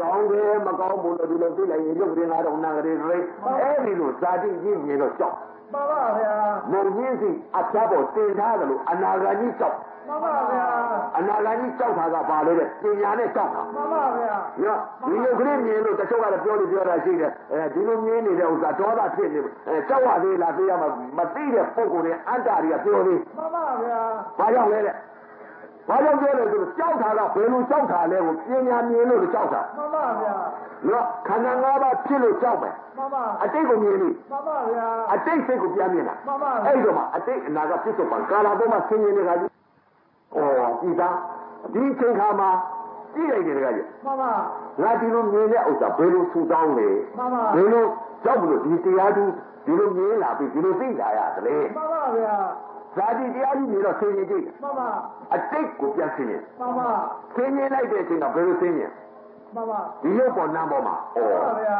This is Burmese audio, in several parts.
ကောင်းတယ်မကောင်းဘူးလို့ဒီလိုသိလိုက်ရင်ရုပ်ရင်းလာတော့နာကြတယ်လေအဲ့ဒီလိုဇာတိရင်းမြင်တော့ကြောက်မှန်ပါဗျာမုံရင်းစီအဖျားပေါ်တင်ထားတယ်လို့အနာဂါကြီးကြောက်မှန်ပါဗျာအနာဂါကြီးကြောက်တာကဘာလဲတဲ့ပညာနဲ့ကြောက်တာမှန်ပါဗျာညဒီလိုကလေးမြင်လို့တချို့ကတော့ပြောလို့ပြောတာရှိတယ်အဲဒီလိုမြင်နေတဲ့ဥစ္စာဒေါသဖြစ်နေအဲကြောက်ရသေးလားသိရမှာမသိတဲ့ပုံကိုယ်တွေအန္တာတွေကပြောသေးမှန်ပါဗျာဘာကြောင့်လဲတဲ့ ဘာကြောင့်ပြောလဲဆိုတော့ကြောက်တာကဘယ်လိုကြောက်တာလဲကိုပညာမြင်လို့ကြောက်တာမှန်ပါဗျာနော်ခန္ဓာ၅ပါးဖြစ်လို့ကြောက်မယ်မှန်ပါအတိတ်ကိုမြင်ပြီမှန်ပါဗျာအတိတ်စိတ်ကိုပြန်မြင်တာမှန်ပါအဲ့တော့မှအတိတ်အနာကပြစ္ဆုတ်ပံကာလာပေါ်မှာဆင်းရဲနေတာကြီးဩဤသားဒီချိန်ခါမှာကြည့်လိုက်တယ်တကကြီးမှန်ပါငါဒီလိုမြင်တဲ့ဥစ္စာဘယ်လိုဆူတောင်းလဲမှန်ပါဘယ်လိုကြောက်မလို့ဒီတရားသူဒီလိုမြင်လာပြီးဒီလိုသိလာရတယ်လေမှန်ပါဗျာ ဇာတိတရားကြီးမြင်တော့ဆင်းရဲကြည့်မှန်ပါအတိတ်ကိုပြန်ဆင်းရဲမှန်ပါဆင်းရဲလိုက်တဲ့အချိန်ကဘယ်လိုဆင်းရဲမှန်ပါဒီရုပ်ပေါ်နာမ်ပေါ်မှာဩမှန်ပါဗျာ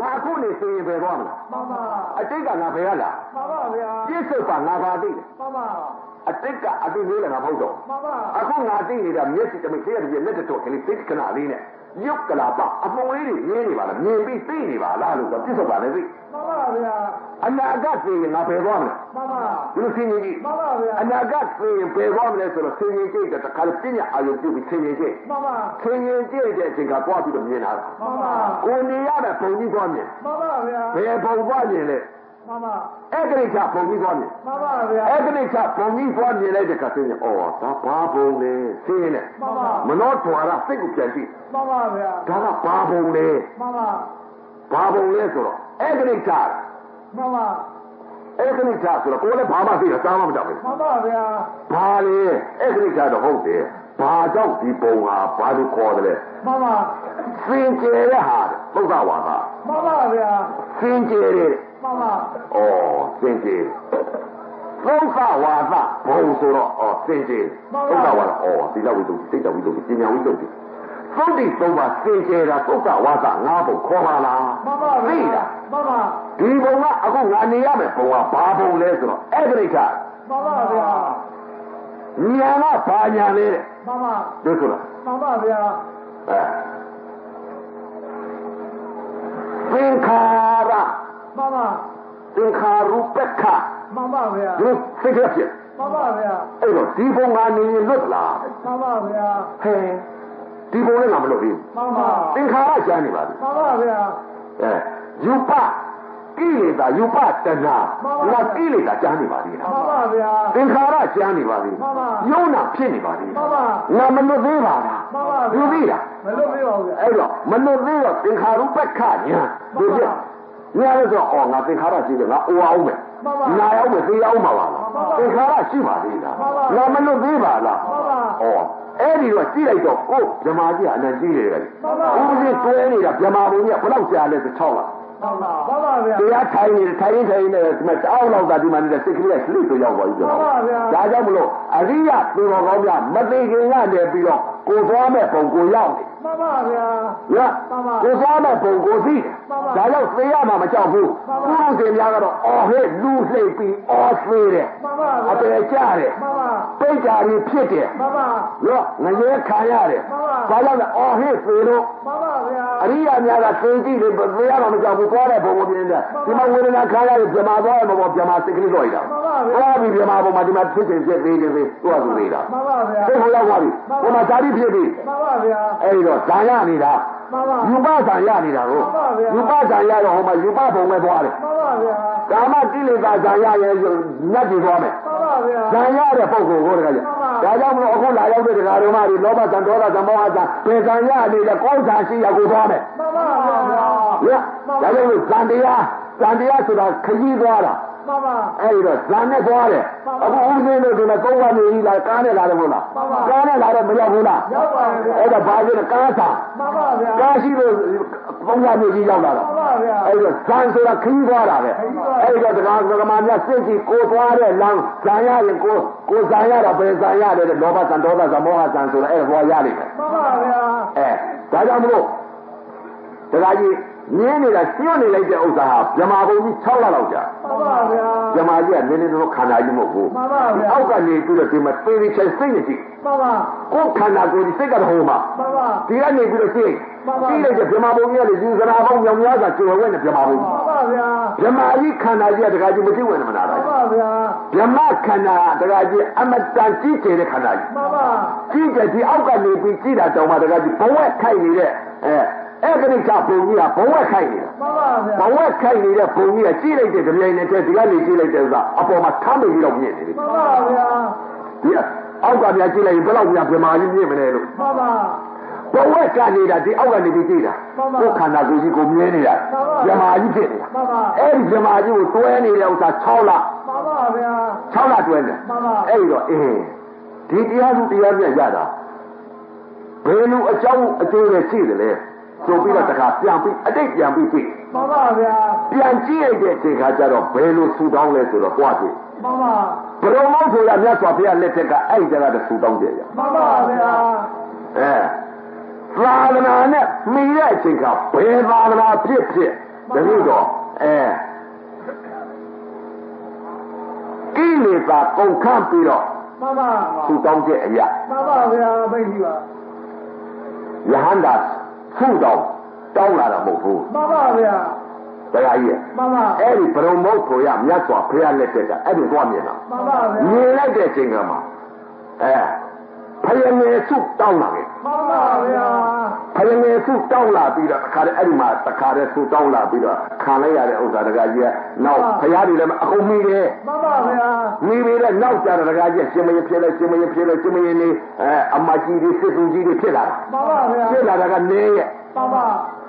ငါအခုနေဆင်းရဲပဲသွားမလားမှန်ပါအတိတ်ကငါဘယ်ရလားမှန်ပါဗျာပြစ္ဆုတ်ပါငါပါသိတယ်မှန်ပါ အတိတ်ကအတိတ်လေးလည်းငါမဟုတ်တော့မှန်ပါအခုငါသိနေတာမျက်စိတမိတ်သေးရတယ်လက်တော်ကလေးသိခဏလေးနဲ့ရုပ်ကလာပအမုံလေးတွေရင်းနေပါလားမြင်ပြီးသိနေပါလားလို့ပြစ္ဆုတ်ပါလေသိမှန်ပါဗျာအနာဂတ်သိရင်ငါဘယ်သွားမလဲမှန်ပါဒီလိုဆင်းရဲကြီးမှန်ပါဗျာအနာဂတ်သိရင်ဘယ်သွားမလဲဆိုတော့ဆင်းရဲကြီးတဲ့တခါပညာအာရုံပြုပြီးဆင်းရဲကြီးမှန်ပါဆင်းရဲကြီးတဲ့အချိန်ကသွားပြီးတော့မြင်တာမှန်ပါကိုနေရတဲ့ပုံကြီးသွားမြင်မှန်ပါဗျာဘယ်ပုံသွားမြင်လဲ မှန်ပါအဲ့ဒီကပုံကြီးသွားမြင်မှန်ပါဗျာအဲ့ဒီကပုံကြီးသွားမြင်လိုက်တဲ့ခါကျရင်အော်ဒါဘာပုံလဲဆင်းရဲနဲ့မှန်ပါမနောထွာရစိတ်ကိုပြန်ကြည့်မှန်ပါဗျာဒါကဘာပုံလဲမှန်ပါဘာပုံလဲဆိုတော့အဲ့ဒီကမှန်ပါ အဲ့ဒီကဆိုတော့ကိုယ်လည်းဘာမှသိတာစားမှမတတ်ဘူးမှန်ပါဗျာဘာလဲအဲ့ဒီကတော့ဟုတ်တယ်ဘာကြောင့်ဒီပုံဟာဘာလို့ခေါ်တယ်လဲမှန်ပါစင်ကြယ်တဲ့ဟာသုဒ္ဓဝါဒမှန်ပါဗျာစင်ကြယ်တဲ့မှန်ပါဩစင်ကြယ်သုဒ္ဓဝါဒဘုံဆိုတော့ဩစင်ကြယ်သုဒ္ဓဝါဒဩဒီလောက်ဝိတုစိတ်တော်ဝိတုပညာဝိတုသုဒ္ဓိသုံးပါစင်ကြယ်တာသုဒ္ဓဝါဒငါးဘုံခေါ်ပါလားမှန်ပါသိဗျာတာ မှန်ပါဒီဘုံကအခုငါနေရမယ်ဘုံကဘာဘုံလဲဆိုတော့အဲ့ဒီကမှန်ပါဗျာညာကဘာညာလဲတဲ့မှန်ပါဒီဆိုလားမှန်ပါဗျာအဲသင်္ခါရမှန်ပါသင်္ခါရုပ္ပခမှန်ပါဗျာဒီစိတ်ကဖြစ်မှန်ပါဗျာအဲ့တော့ဒီဘုံကနေရင်လွတ်လားမှန်ပါဗျာဟဲဒီဘုံလည်းငါမလွတ်ဘူးမှန်ပါသင်္ခါရကျမ်းနေပါပြီမှန်ပါဗျာအဲ ယူပကိလေသာယူပတဏငါကိလေသာကျမ်းနေပါသေးမှလားန်ပါဗျာသင်္ခါရကျမ်းနေပါသေးမှန်ပါယုံနာဖြစ်နေပါသေးမှန်ပါငါမလွတ်သေးပါလားမှန်ပါယူသိလားမလို့ပြပါဗျာအဲ့တော့မလွတ်သေးတော့သင်္ခါရုပ္ပခညာဒီပြညာလို့ဆိုအော်ငါသင်္ခါရရှိတယ်ငါအိုအောင်မယ်နာရောက်မယ်သိအောင်မှာပါလားသင်္ခါရရှိပါသေးလားငါမလွတ်သေးပါလားမှန်ပါဩအဲ့ဒီတော့ကြည့်လိုက်တော့ကိုဗြမာကြီးကအနံကြီးတယ်ကလေးဥပဒေတွဲနေတာဗြမာဘုံကြီးကဘယ်လောက်ကြာလဲဆို6လ မှန်ပါမှန်ပါဗျာတရားထိုင်နေထိုင်ရင်ထိုင်နေဒီမှာတောင်းလောက်တာဒီမှာနေတဲ့စိတ်ကလေးကလှိဆိုရောက်သွားပြီကျွန်တော်ဒါကြောင့်မလို့အရိယသူတော်ကောင်းများမသိခင်ကနေပြီးတော့ ကိုသွားမဲ့ပုံကိုရောက်နေမှန်ပါဗျာညကိုသွားမဲ့ပုံကိုသိတယ်ဒါကြောင့်သိရမှာမကြောက်ဘူးသူတို့စင်များကတော့အော်ဟဲ့လူလှိပ်ပြီးအော်သေးတယ်မှန်ပါအပယ်ကျတယ်မှန်ပါပိတ်ကြာပြီးဖြစ်တယ်မှန်ပါရောငရဲခံရတယ်ဘာကြောင့်လဲအော်ဟဲ့သေးလို့မှန်ပါဗျာအရိယာများကသိကြည့်လို့သိရမှာမကြောက်ဘူးသွားတဲ့ပုံကိုပြင်းတယ်ဒီမှာဝေဒနာခံရရင်ပြမာသွားရမှာပေါ့ပြမာစိတ်ကလေးတော့ရတာ မှန်ပါဗျာသွားပြီပြမာပုံမှာဒီမှာဖြစ်ခြင်းဖြစ်သေးတယ်သေးသူကသူသေးတာမှန်ပါဗျာသိဟိုရောက်သွားပြီဟိုမှာဇာတိဖြစ်ပြီမှန်ပါဗျာအဲ့ဒီတော့ဇာရနေတာမှန်ပါယူပဇာရနေတာကိုယူပဇာရတော့ဟိုမှာယူပပုံပဲသွားတယ်မှန်ပါဗျာကာမကိလေသာဇာရရဲ့ညတ်ကြည့်သွားမယ်မှန်ပါဗျာဇာရတဲ့ပုံကိုဟိုတကကြီးဒါကြောင့်မလို့အခုလာရောက်တဲ့ဒကာတော်မတွေလောဘဇံဒေါသဇံမောဟဇံပေဇံရနေတဲ့ကောင်းဇာရှိရကိုသွားမယ်မှန်ပါဗျာညဒါကြောင့်လို့ဇံတရားဇံတရားဆိုတာခကြီးသွားတာ မှန်ပါအဲ့ဒီတော့ဇံနဲ့သွားတယ်အခုဦးစင်းတို့ဒီမှာကုန်းကနေကြီးလာကားနဲ့လာတယ်မဟုတ်လားကားနဲ့လာတော့မရောက်ဘူးလားရောက်ပါဗျာအဲ့ဒါဘာဖြစ်လဲကားစာမှန်ပါဗျာကားရှိလို့ကုန်းကနေကြီးရောက်လာတာမှန်ပါဗျာအဲ့တော့ဇံဆိုတာခကြီးသွားတာပဲအဲ့တော့တရားကမာများစိတ်ကြီးကိုသွားတဲ့လမ်းဇံရရင်ကိုကိုဇံရတာပဲဇံရတယ်လောဘဇံဒေါသဇံမောဟဇံဆိုတာအဲ့ဒါဟောရလိမ့်မယ်မှန်ပါဗျာအဲဒါကြောင့်မလို့တရားကြီး မြင်းနေတာရှင်းနေလိုက်တဲ့ဥစ္စာဟာဗြဟ္မာဘုံကြီး6လလောက်ကြာမှန်ပါဗျာဗြဟ္မာကြီးကနည်းနည်းတော့ခန္ဓာကြီးမဟုတ်ဘူးမှန်ပါဗျာအောက်ကနေပြီးတော့ဒီမှာသေသေးချင်စိတ်နေကြည့်မှန်ပါဗကိုယ်ခန္ဓာကိုယ်ဒီစိတ်ကတော့ဟိုမှာမှန်ပါဒီကနေပြီးတော့ရှင်းမှန်ပါပြီးလိုက်တဲ့ဗြဟ္မာဘုံကြီးကလေယူဇနာပေါင်းမြောင်များစွာကျော်ဝဲနေဗြဟ္မာဘုံမှန်ပါဗျာဗြဟ္မာကြီးခန္ဓာကြီးကတခါကြီးမကြည့်ဝင်မနာမှလားန်ပါဗျာဗြဟ္မာခန္ဓာကတခါကြီးအမတန်ကြီးကျယ်တဲ့ခန္ဓာကြီးမှန်ပါကြီးကျယ်ဒီအောက်ကနေပြီးကြည့်တာတောင်မှတခါကြီးဘဝက်ခိုက်နေတဲ့အဲ အဲ့ဒီကဘုံကြီးကဘဝက်ခိုက်နေတာမှန်ပါဗျာဘဝက်ခိုက်နေတဲ့ဘုံကြီးကကြည့်လိုက်တဲ့ကြမြိုင်နဲ့တည်းဒီကနေကြည့်လိုက်တဲ့ဥစ္စာအပေါ်မှာထမ်းပြီးတော့မြင်နေတယ်မှန်ပါဗျာဒီအောက်ကပြန်ကြည့်လိုက်ရင်ဘယ်တော့ပြန်ပြမာကြီးမြင်မလဲလို့မှန်ပါဘဝက်ကနေတာဒီအောက်ကနေပြီးကြည့်တာမှန်ပါကိုယ်ခန္ဓာကိုယ်ကြီးကိုမြင်နေတာမှန်ပါပြမာကြီးဖြစ်နေတာမှန်ပါအဲ့ဒီပြမာကြီးကိုတွဲနေတဲ့ဥစ္စာ6လမှန်ပါဗျာ6လတွဲနေမှန်ပါအဲ့ဒီတော့အင်းဒီတရားစုတရားပြရတာဘယ်လိုအကြောင်းအကျိုးတွေရှိတယ်လဲ ဆိုပြီးတော့တခါပြန်ပြီးအတိတ်ပြန်ပြီးကြည့်မှန်ပါဗျာပြန်ကြည့်လိုက်တဲ့အချိန်ခါကျတော့ဘယ်လိုဆူတောင်းလဲဆိုတော့တွားကြည့်မှန်ပါဘယ်လိုမှဆိုရမြတ်စွာဘုရားလက်ထက်ကအဲ့ဒီကြကတည်းကဆူတောင်းကြရမှန်ပါဗျာအဲသာသနာနဲ့မိတဲ့အချိန်ကဘယ်သာသနာဖြစ်ဖြစ်တကယ်တော့အဲကိလေသာကုန်ခန့်ပြီးတော့မှန်ပါဆူတောင်းတဲ့အရာမှန်ပါဗျာသိပြီပါယဟန္တာ ဆူတောင်းတောင်းလာတာမဟုတ်ဘူးမှန်ပါဗျာတရားကြီးမှန်ပါအဲ့ဒီဘုံမုတ်ကိုရမြတ်စွာဘုရားလက်ထက်ကအဲ့ဒီသွားမြင်တာမှန်ပါဗျာမြင်လိုက်တဲ့အချိန်ကမှအဲ ဖယငယ်ဆုတောင်းလာတယ်မှန်ပါဗျာဖယငယ်ဆုတောင်းလာပြီးတော့တခါတည်းအဲ့ဒီမှာတခါတည်းဆုတောင်းလာပြီးတော့ခံလိုက်ရတဲ့ဥစ္စာတကကြီးကနောက်ဖရားတွေလည်းအကုန်မိတယ်မှန်ပါဗျာမိပြီးတော့နောက်ကြတဲ့တကကြီးရှင်မရင်ဖြစ်လဲရှင်မရင်ဖြစ်လဲရှင်မရင်နေအဲအမကြီးတွေစစ်သူကြီးတွေဖြစ်လာတာမှန်ပါဗျာဖြစ်လာတာကနေရဲ့မှန်ပါ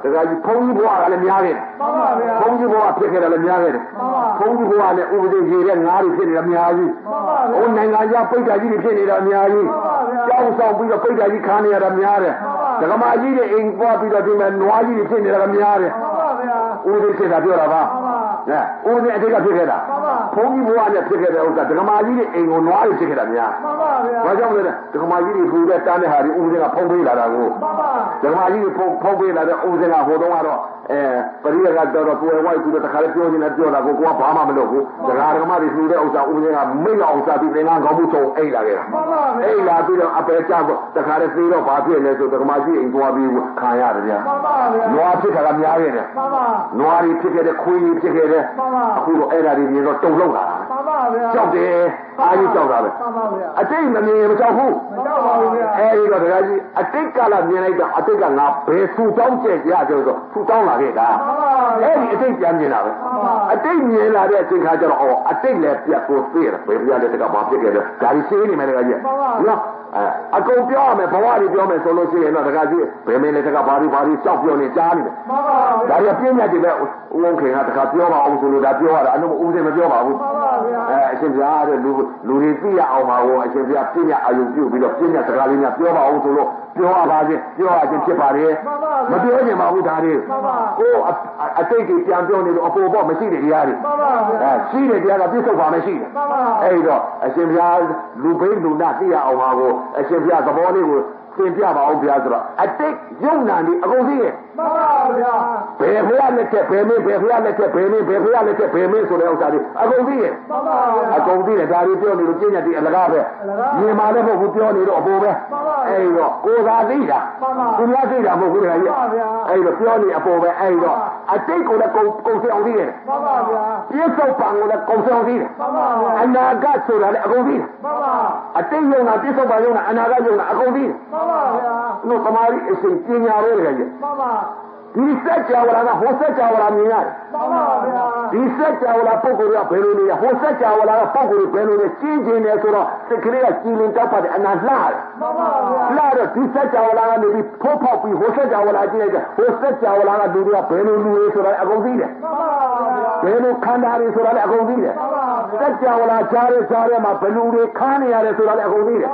တကကြီးဘုန်းကြီးဘွားကလည်းများခဲ့တယ်မှန်ပါဗျာဘုန်းကြီးဘွားဖြစ်ခဲ့တယ်လည်းများခဲ့တယ်မှန်ပါဘုန်းကြီးဘွားနဲ့ဥပဒေကြီးတဲ့ငါးတွေဖြစ်နေတာအများကြီးမှန်ပါဟိုဗျာနိုင်ငံခြားပိတ်တာကြီးတွေဖြစ်နေတာအများကြီးမှန်ပါဗျာကြောက်ဆောင်ပြီးတော့ပိတ်တာကြီးခါနေရတာများတယ်မှန်ပါဒကမာကြီးတွေအိမ်ပွားပြီးတော့ဒီမဲ့နွားကြီးတွေဖြစ်နေတာကများတယ်မှန်ပါဗျာဥပဒေဖြစ်တာပြောတာပါမှန်ပါ အဲဥပဒေအတိတ်ကဖြစ်ခဲ့တာမှန်ပါဘုန်းကြီးဘွားနဲ့ဖြစ်ခဲ့တဲ့ဥစ္စာဒကမာကြီးတွေအိမ်ကိုနွားတွေဖြစ်ခဲ့တာများမှန်ပါဗျာဘာကြောင့်လဲဒကမာကြီးတွေပူတဲ့တန်းတဲ့ဟာတွေဥပဒေကဖုံးပေးလာတာကိုမှန်ပါဒကမာကြီးတွေဖုံးဖုံးပေးလာတဲ့ဥပဒေကဟိုတုန်းကတော့ အဲပရိယကတော့တော့ကိုယ်ဝိုက်ပြီးတော့တခါလေးပြောနေတာပြောတာကိုကိုကဘာမှမလုပ်ဘူးဒကာဒကမာတွေလှူတဲ့ဥစ္စာဥပဒေကမိတ်အောင်စားပြီးသင်္ကန်းကောင်းမှုဆုံးအိတ်လာခဲ့တာမှန်ပါဗျာအိတ်လာပြီးတော့အပယ်ကြတော့တခါလေးသေးတော့ဘာဖြစ်လဲဆိုဒကမာကြီးအိမ်သွားပြီးခံရတယ်ဗျာမှန်ပါဗျာနွားဖြစ်တာကများခဲ့တယ်မှန်ပါနွားတွေဖြစ်ခဲ့တဲ့ခွေးတွေဖြစ်ခဲ့တဲ့မှန်ပါအခုတော့အဲ့ဒါတွေမြင်တော့တုံလောက်လာတာမှန် ပါဗျာကြောက်တယ်အားကြီးကြောက်တာပဲမှန်ပါဗျာအတိတ်မမြင်မကြောက်ဘူးမကြောက်ပါဘူးဗျာအဲဒီတော့ဒကာကြီးအတိတ်ကလာမြင်လိုက်တော့အတိတ်ကငါဘယ်ဆူတောင်းကျက်ကြရဆိုတော့ဆူတောင်းလာခဲ့တာမှန်ပါဗျာအဲ့ဒီအတိတ်ပြန်မြင်တာပဲမှန်ပါအတိတ်မြင်လာတဲ့အချိန်ခါကျတော့အော်အတိတ်လည်းပြတ်ကိုသိရတယ်ဘယ်ပြရတဲ့တကဘာဖြစ်ခဲ့လဲဒါကြီးရှင်းနေမယ်ဒကာကြီးနော် အဲအကုန်ပြောရမယ်ဘဝတွေပြောမယ်ဆိုလို့ရှိရင်တော့ဒကာကြီးဘယ်မင်းလဲတကဘာတွေဘာတွေကြောက်ပြောနေကြားနေတယ်မှန်ပါဗျာဒါရီပြင်းညတ်တွေပဲဦးဝုံခင်ကတခါပြောပါအောင်ဆိုလို့ဒါပြောရတာအနုဦးစင်မပြောပါဘူးမှန်ပါဗျာအဲအရှင်ဘုရားတဲ့လူလူတွေသိရအောင်ပါဘောအရှင်ဘုရားပြင်းညတ်အာယုပြုပြီးတော့ပြင်းညတ်စကားလေးများပြောပါအောင်ဆိုလို့ ပြောရပါခြင်းပြောရခြင်းဖြစ်ပါတယ်မပြောချင်ပါဘူးဒါတွေကိုအတိတ်ကြီးပြန်ပြောနေလို့အပေါ်ပေါ်မရှိတဲ့တရားတွေမှန်ပါဗျာအဲရှိတဲ့တရားကပြစ္ဆုတ်ပါမရှိတယ်မှန်ပါအဲ့တော့အရှင်ဘုရားလူဘိန်းလူနာသိရအောင်ပါကိုအရှင်ဘုရားသဘောလေးကိုသင်ပြပါအောင်ဘုရားဆိုတော့အတိတ်ယုံနာနေအကုန်သိရဲ့ မှန်ပါဗျာဘယ်ဖရလက်ထက်ဘယ်မင်းဘယ်ဖရလက်ထက်ဘယ်မင်းဘယ်ဖရလက်ထက်ဘယ်မင်းဆိုတဲ့ဥစ္စာတွေအကုန်သိရဲ့မှန်ပါဗျာအကုန်သိတယ်ဒါတွေပြောနေလို့ပြညာတိအလကားပဲမြင်မာလည်းမဟုတ်ဘူးပြောနေတော့အပေါ်ပဲအဲ့တော့ကိုသာသိတာသူများသိတာမဟုတ်ဘူးလေကြီးအဲ့တော့ပြောနေအပေါ်ပဲအဲ့တော့အတိတ်ကိုလည်းကုန်ကုန်စအောင်သိတယ်မှန်ပါဗျာပြစ္ဆုတ်ပံကိုလည်းကုန်စအောင်သိတယ်မှန်ပါဗျာအနာဂတ်ဆိုတာလည်းအကုန်သိတယ်မှန်ပါအတိတ်ယုံတာပြစ္ဆုတ်ပံယုံတာအနာဂတ်ယုံတာအကုန်သိတယ်မှန်ပါဗျာ တို့သမာဓိအရှင်ပညာလေးတွေကြီးမှန်ပါဒီစက်ကြဝဠာကဟိုစက်ကြဝဠာမြင်ရတယ်မှန်ပါဗျာဒီစက်ကြဝဠာပုဂ္ဂိုလ်ကဘယ်လိုနေရဟိုစက်ကြဝဠာကပုဂ္ဂိုလ်ဘယ်လိုနေကြီးကျင်နေဆိုတော့စိတ်ကလေးကကြည်လင်တောက်ပါတယ်အနာလှတယ်မှန်ပါဗျာလှတော့ဒီစက်ကြဝဠာကနေပြီးဖိုးဖောက်ပြီးဟိုစက်ကြဝဠာကြည့်လိုက်တယ်ဟိုစက်ကြဝဠာကလူတွေကဘယ်လိုလူတွေဆိုတာအကုန်သိတယ်မှန်ပါဗျာဘယ်လိုခန္ဓာတွေဆိုတာလည်းအကုန်သိတယ် စက်ကြဝဠာကြားရဲကြားရဲမှာဘယ်လူတွေခါနေရတယ်ဆိုတာလည်းအကုန်သိတယ်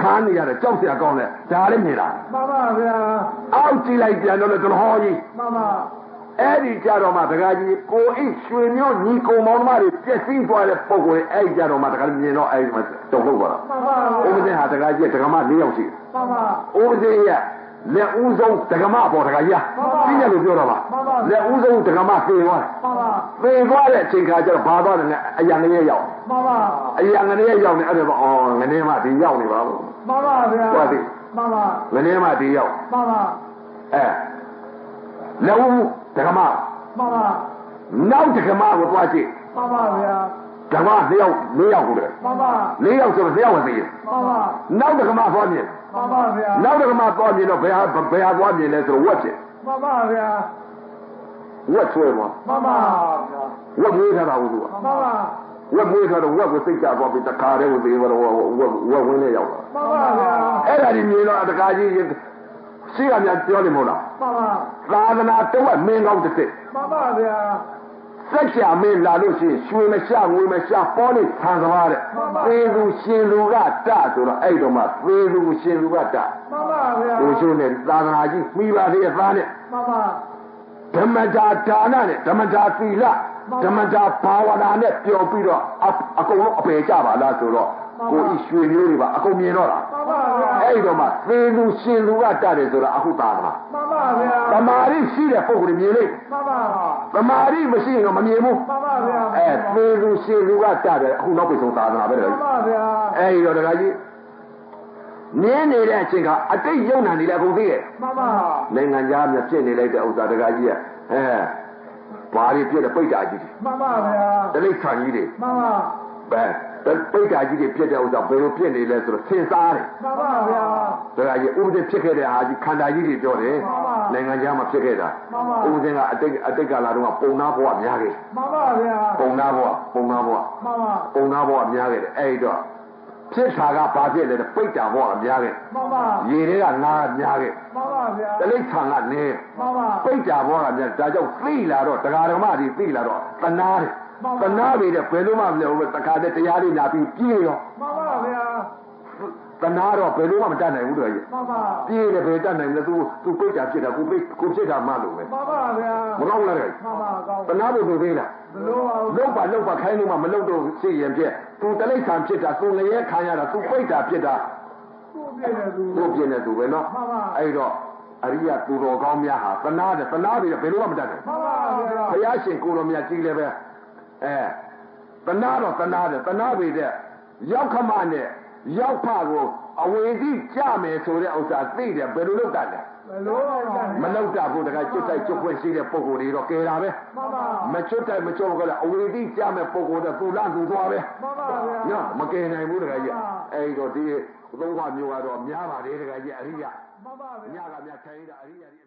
ခါနေရတယ်ကြောက်စရာကောင်းတယ်ဒါလည်းမြင်တာမှန်ပါဗျာအောက်ကြည့်လိုက်ပြန်တော့လည်းကျွန်တော်ဟောကြီးမှန်ပါအဲ့ဒီကြတော့မှတခါကြီးကိုအိရွှေမျိုးညီကုံမောင်နှမတွေပြည့်စည်သွားတဲ့ပုံကိုယ်အဲ့ဒီကြတော့မှတခါမြင်တော့အဲ့ဒီမှာတုံ့လောက်သွားတာမှန်ပါဥပဒေဟာတခါကြီးတခါမှ၄ယောက်ရှိမှန်ပါဥပဒေရ လက်ဦးဆုံးဒကမပေါ်ဒကကြီးပြည့်ရလို့ပြောတော့ပါလက်ဦးဆုံးဒကမသေသွားတယ်မှန်ပါသေသွားတဲ့အချိန်ခါကျတော့ဘာသွားတယ်လဲအယံငရဲရောက်မှန်ပါအယံငရဲရောက်နေအဲ့ဒါပေါ့အော်ငနေမှဒီရောက်နေပါဘူးမှန်ပါဗျာဟုတ်ပြီမှန်ပါငနေမှဒီရောက်မှန်ပါအဲလက်ဦးဒကမမှန်ပါနောက်ဒကမကိုသွားကြည့်မှန်ပါဗျာဒကမနှစ်ယောက်လေးယောက်ကိုလေမှန်ပါလေးယောက်ဆိုတော့နှစ်ယောက်ပဲသိရင်မှန်ပါနောက်ဒကမသွားမြင် မှန်ပါဗျာနောက်ဒကမသွားမြင်တော့ဘယ်ဟာဘယ်ဟာသွားမြင်လဲဆိုတော့ဝက်ဖြစ်မှန်ပါဗျာဝက်ဆွဲသွားမှန်ပါဝက်မွေးထားတာဟုတ်သူကမှန်ပါဝက်မွေးထားတော့ဝက်ကိုစိတ်ကြသွားပြီးတခါတည်းကိုသေးတော့ဝက်ဝက်ဝက်ဝင်းလေးရောက်လာမှန်ပါဗျာအဲ့ဒါဒီမြင်တော့တခါကြီးရှိကများပြောနေမဟုတ်လားမှန်ပါသာသနာတော့မင်းကောင်းတစ်စစ်မှန်ပါဗျာ စက်ကြမင်းလာလို့ရှိရင်ရွှေမရှာငွေမရှာပေါ်နေဆန်သမားတဲ့သေသူရှင်သူကတဆိုတော့အဲ့တော့မှသေသူရှင်သူကတမှန်ပါဗျာကိုချိုးနဲ့သာသနာကြီးမိပါသေးရဲ့သားနဲ့မှန်ပါဓမ္မတာဒါနနဲ့ဓမ္မတာသီလဓမ္မတာဘာဝနာနဲ့ပျော်ပြီးတော့အအကုန်လုံးအပေကြပါလားဆိုတော့ ကိုဤရွှေမျိုးတွေပါအကုန်မြင်တော့တာမှန်ပါဗျာအဲ့တော့မှသေလူရှင်လူကတတ်တယ်ဆိုတော့အခုသာသနာမှန်ပါဗျာသမာဓိရှိတဲ့ပုဂ္ဂိုလ်မြင်လိမ့်မှန်ပါသမာဓိမရှိရင်တော့မမြင်ဘူးမှန်ပါဗျာအဲသေလူရှင်လူကတတ်တယ်အခုနောက်ပိတ်ဆုံးသာသနာပဲလေမှန်ပါဗျာအဲ့ဒီတော့တခါကြီးနင်းနေတဲ့အချိန်ကအတိတ်ယုံနာနေတယ်အကုန်သိရဲ့မှန်ပါနိုင်ငံသားများပြစ်နေလိုက်တဲ့ဥစ္စာတခါကြီးကအဲဘာတွေပြစ်တယ်ပိတ်တာကြီးတွေမှန်ပါဗျာတလိษံကြီးတွေမှန်ပါပဲ ပိတ်တာကြီးတွေပြစ်တဲ့ဥစ္စာဘယ်လိုပြစ်နေလဲဆိုတော့သင်စားတယ်မှန်ပါဗျာဒါကကြီးဥပဒေဖြစ်ခဲ့တဲ့ဟာကြီးခန္ဓာကြီးတွေပြောတယ်မှန်ပါနိုင်ငံခြားမှာဖြစ်ခဲ့တာမှန်ပါဥပဒေကအတိတ်အတိတ်ကလာတော့ပုံနာဘဝများခဲ့မှန်ပါဗျာပုံနာဘဝပုံနာဘဝမှန်ပါပုံနာဘဝများခဲ့တယ်အဲ့ဒီတော့ဖြစ်တာကဘာဖြစ်လဲတဲ့ပိတ်တာဘဝများခဲ့မှန်ပါရေတွေကနားများခဲ့မှန်ပါဗျာတလိษံကနည်းမှန်ပါပိတ်တာဘဝကများဒါကြောင့်သိလာတော့တရားဓမ္မတွေသိလာတော့တနာတယ် ကနာပေတဲ့ဘယ်လိုမှမလဲဘူးတခါတည်းတရားလေးလာပြီးပြေးရောမှန်ပါဗျာတနာတော့ဘယ်လိုမှမတတ်နိုင်ဘူးတော်ကြီးမှန်ပါပြေးတယ်ဘယ်တတ်နိုင်လဲသူသူပိတ်တာဖြစ်တာကိုပိတ်ကိုဖြစ်တာမှလို့ပဲမှန်ပါဗျာမလောက်လားမှန်ပါကောင်းတနာဖို့သူသေးလားမလို့ပါဘူးလောက်ပါလောက်ပါခိုင်းလို့မှမလောက်တော့စိတ်ရင်ပြက်သူတလိษံဖြစ်တာသူငရဲခံရတာသူပိတ်တာဖြစ်တာသူပြင်းတယ်သူသူပြင်းတယ်သူပဲเนาะမှန်ပါအဲ့တော့အရိယကိုတော်ကောင်းများဟာတနာတယ်တနာပြီးတော့ဘယ်လိုမှမတတ်နိုင်မှန်ပါဗျာဘုရားရှင်ကိုတော်မြတ်ကြီးလည်းပဲ အဲတနာတော့တနာတယ်တနာပြီတဲ့ရောက်ခမနဲ့ရောက်ဖကိုအဝေစီကြမယ်ဆိုတဲ့ဥစ္စာသိတယ်ဘယ်လိုလုပ်တတ်လဲဘလို့အောင်လဲမလောက်တာဘူးတခါကျွတ်တိုက်ကျွတ်ခွင့်ရှိတဲ့ပုံကိုယ်တွေတော့ကဲတာပဲမှန်ပါမကျွတ်တိုက်မကျွတ်ကလည်းအဝေစီကြမယ်ပုံကိုယ်တော့သူလန့်သူသွားပဲမှန်ပါဗျာနော်မကယ်နိုင်ဘူးတခါကြီးအဲ့တော့ဒီသုံးခါမျိုးကတော့များပါတယ်တခါကြီးအရိယမှန်ပါဗျာညကများထိုင်တာအရိယဒီ